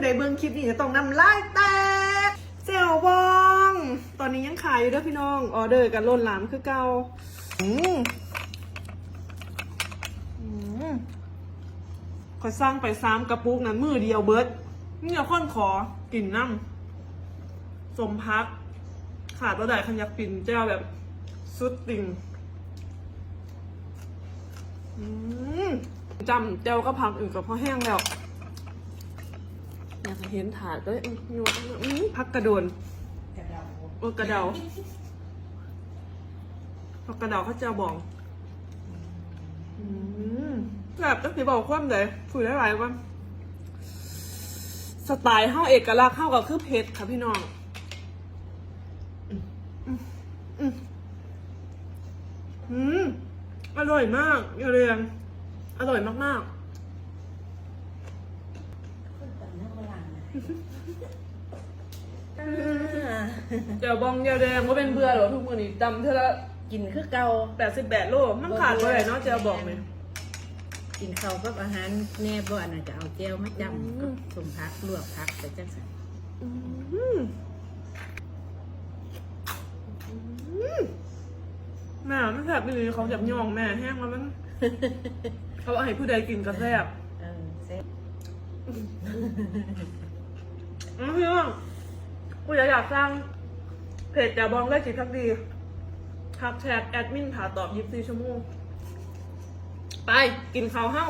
ผู้ใดเบิ่งคลิปนี้จะต้องนำลายแตกเซลบอง ตอนนี้ยังขายอยู่เด้อพี่น้อง ออเดอร์กันล้นหลามคือเก่าอืมอืมขอยสร้างไปซ้ำกระปุกนั้นมือเดียวเบิร์ดเนี่ยคนขอกลิ่นน้ำสมพัก ขาดตัวใดคันยักปิ่นเจ้าแบบสุดติ่งอืมจำเจ้าก็พักอื่นกับพ่อแห้งแล้ว อยากเห็นถาดก็เลยอยู่พักกระโดนกระเดาเออกระเดาพักกระเดาเขาจ้าบองแบบต้องสิบอกความเลยคุยได้หลายวันสไตล์เข้าเอกลักษณ์เข้ากับคือเพชรค่ะพี่น้องอืมอร่อยมากอย่เรียงอร่อยมากคนตอนนั้นโบราณนะ ๆ เดี๋ยวบองอย่าแดงว่าเป็นเบื่อเหรอทุกมือนี่จำเท่าละกินคือเก่าแปดสิบแปดโลมันขาดไปไหนเนาะเจ้าบอกเลยกินข้าวกับอาหารแน่บ่อันนั้นก็เอาเจียวมาอืมจำกับสมพักลวกพักไปจังสันอืมอืมแม่ไม่แซ่บไม่เลยเขาจับยองแม่แห้งแล้วมัน เขาเอาให้ผู้ใดกินก็แซ่บเออเซ็ต อืมพี่น้องกูอยากอยากสร้างเพจแจะบองได้จิตพักดีทักแชทแอดมินถาตอบยิบสี่ชั่วโมง ไปกินข้าวเฮ้า